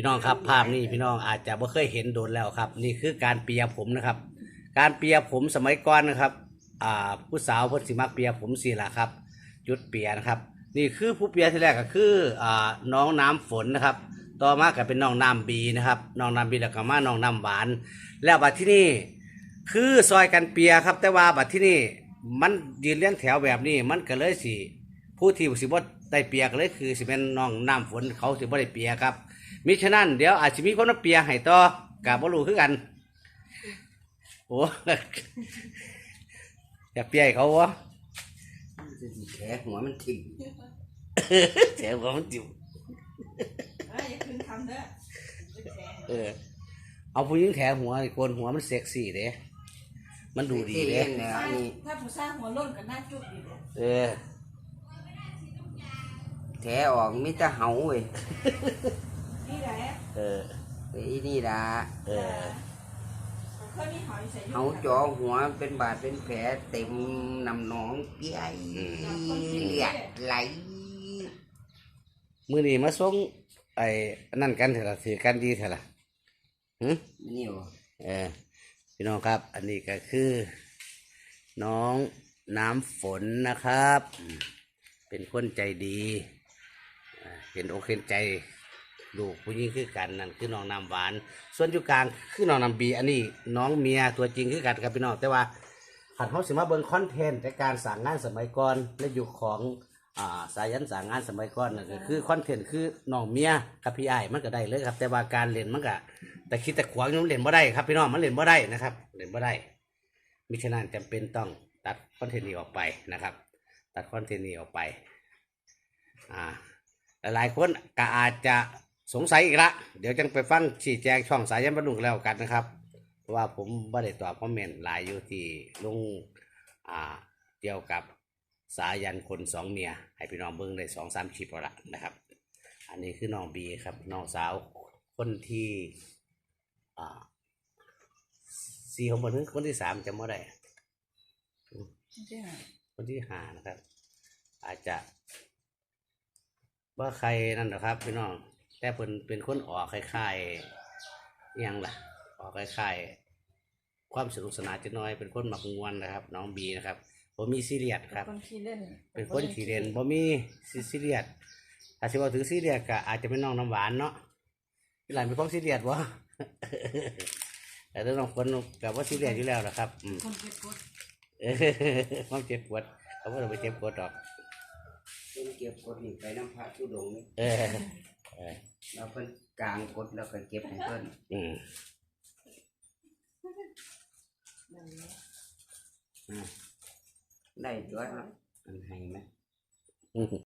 พี่น้องครับภาพนี้พี่น้องอาจจะไม่เคยเห็นโดนแล้วครับ นี่คือการเปียผมนะครับ การเปียผมสมัยก่อนนะครับอ่าผู้สาวพิ่นสิมักเปียผมสิล่ะครับจุดเปียนะครับ นี่คือผู้เปียที่แรกก็คืออ่าน้องน้ำฝนนะครับ ต่อมาก็เป็นน้องน้ำบีนะครับน้องน้ำบีแล้วก็มาน้องน้ำหวาน แล้วบัดที่นี่คือซอยกันเปียครับ แต่ว่าบัดที่นี่มันยืนเลี้ยงแถวแบบนี้มันก็เลยสิผู้ที่สิบ่ได้เปียก็เลยคือสิเป็นน้องน้ำฝนเขาสิบ่ได้เปียครับ มิฉะนั้นเดี๋ยวอาจจะมีคนมาเปียให้ต่อกับบ่รู้คือกัน โอ้อยากเปียให้เขาวะแขหัวมันทิ้งแถวของจิ๋วเอ้ยอย่าคืนคำเด้อเป็นแฉเออ เอาผู้หญิงแถวหัวโกนหัวมันเซ็กซี่เด้มันดูดีเด้เเนี่ยอันนี้ถ้าผู้สร้างหัวโล้นกับหน้าจุกดีเลยเออแถออกมีแต่เหาเว้ย นี่แหละเออไอ้นี่ละเออเคยมีหอยใส่เหาจ่อหัวเป็นบาดเป็นแผลเต็มน้ำหนองเปียเลือดไหลมือนี้มาส่งไอ้อันนั่นกันเถอะล่ะถือกันดีเถอะล่ะหึ นี่วะเออพี่น้องครับ อันนี้ก็คือ น้องน้ำฝนนะครับอืมเป็นคนใจดีอ่าเห็นอกเห็นใจ ลูกผู้หญิงคือกันนั่นคือน้องน้ำหวาน ส่วนอยู่กลางคือน้องน้ำบี อันนี้น้องเมียตัวจริงคือกันครับพี่น้องแต่ว่าขันเขาสิมาเบิ่งคอนเทนต์ในการสั่งงานสมัยก่อนในยุคของอ่าสายันสั่งงานสมัยก่อนนั่นก็คือคอนเทนต์คือน้องเมียกับพี่ไอ้ายมันก็ได้เลยครับ แต่ว่าการเล่นมันก็แต่คิดแต่ขวางนี่มันเล่นบ่ได้ครับพี่น้องมันเล่นบ่ได้นะครับเล่นบ่ได้มิฉะนั้นจำเป็นต้องตัดคอนเทนต์นี้ออกไปนะครับ ตัดคอนเทนต์นี้ออกไป อ่าหลายๆคนก็อาจจะ สงสัยอีกละ เดี๋ยวจังไปฟังชี้แจงช่องสายยันบรรลุแล้วกันนะครับ เพราะว่าผมไม่ได้ตอบคอมเมนต์หลายอยู่ที่ลุงอ่าเกี่ยวกับสายันคนสองเมีย ให้พี่น้องเบิ้งได้สองสามคลิปละนะครับ อันนี้คือน้องบีครับน้องสาวคนที่อ่าสี่คนบนคนที่สามจำไม่ได้คนที่หานะครับ อาจจะว่าใครนั่นนะครับ พี่น้อง แต่เป็นเป็นคนออกคล้ายๆอิหยังล่ะ ออกคล้ายๆความสนุกสนานจะน้อยเป็นคนหมักมวนนะครับ น้องบีนะครับผมมีซีเรียสครับคนขี้เล่นเป็นคนขี่เรียนบ่มีซีซีเรียสถ้าสิว่าถึงซีเรียสก็อาจจะเป็นน้องน้ำหวานเนาะพี่หลานเป็นคนซีเรียสวะแต่ถ้าน้องคนกับว่าซีเรียสอยู่แล้วนะครับอืมคนเก็บกดเออความเจ็บปวดเขาว่าเราไปเจ็บปวดหรอกเป็นเก็บกดนี่ไปน้ำพระทุดงค์นี่ เออเออเราเพิ่นกลางกดแล้วก็เก็บให้เพิ่นอืมได้ด้วยครับอันให้ไหมอืม